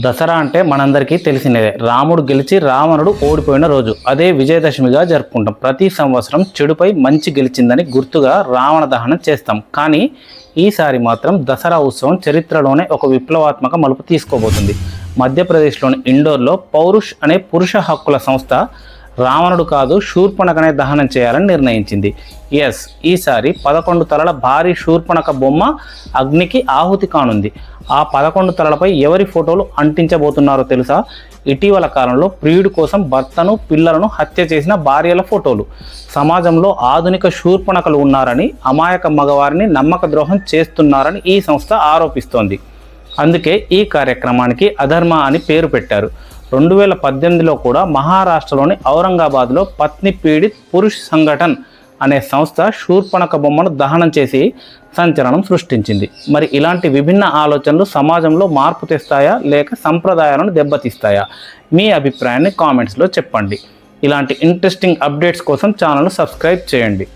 దసరా అంటే మనందరికీ తెలిసినదే. రాముడు గెలిచి రావణుడు ఓడిపోయిన రోజు. అదే విజయదశమిగా జరుపుకుంటాం. ప్రతి సంవత్సరం చెడుపై మంచి గెలిచిందని గుర్తుగా రావణ దహనం చేస్తాం. కానీ ఈసారి మాత్రం దసరా ఉత్సవం చరిత్రలోనే ఒక విప్లవాత్మక మలుపు తీసుకోబోతుంది. మధ్యప్రదేశ్లోని ఇండోర్లో పౌరుష్ అనే పురుష హక్కుల సంస్థ రావణుడు కాదు శూర్పణకనే దహనం చేయాలని నిర్ణయించింది. ఎస్ ఈసారి పదకొండు తలల భారీ శూర్పణక బొమ్మ అగ్నికి ఆహుతి కానుంది. ఆ పదకొండు తలలపై ఎవరి ఫోటోలు అంటించబోతున్నారో తెలుసా? ఇటీవల కాలంలో ప్రియుడి కోసం భర్తను పిల్లలను హత్య చేసిన భార్యల ఫోటోలు. సమాజంలో ఆధునిక శూర్పణకలు ఉన్నారని అమాయక మగవారిని నమ్మక ద్రోహం చేస్తున్నారని ఈ సంస్థ ఆరోపిస్తోంది. అందుకే ఈ కార్యక్రమానికి అధర్మ అని పేరు పెట్టారు. రెండు వేల పద్దెనిమిదిలో కూడా మహారాష్ట్రలోని ఔరంగాబాద్లో పత్ని పీడిత్ పురుష్ సంఘటన్ అనే సంస్థ శూర్పణక బొమ్మను దహనం చేసి సంచలనం సృష్టించింది. మరి ఇలాంటి విభిన్న ఆలోచనలు సమాజంలో మార్పు తెస్తాయా? లేక సంప్రదాయాలను దెబ్బతీస్తాయా? మీ అభిప్రాయాన్ని కామెంట్స్లో చెప్పండి. ఇలాంటి ఇంట్రెస్టింగ్ అప్డేట్స్ కోసం ఛానల్ను సబ్స్క్రైబ్ చేయండి.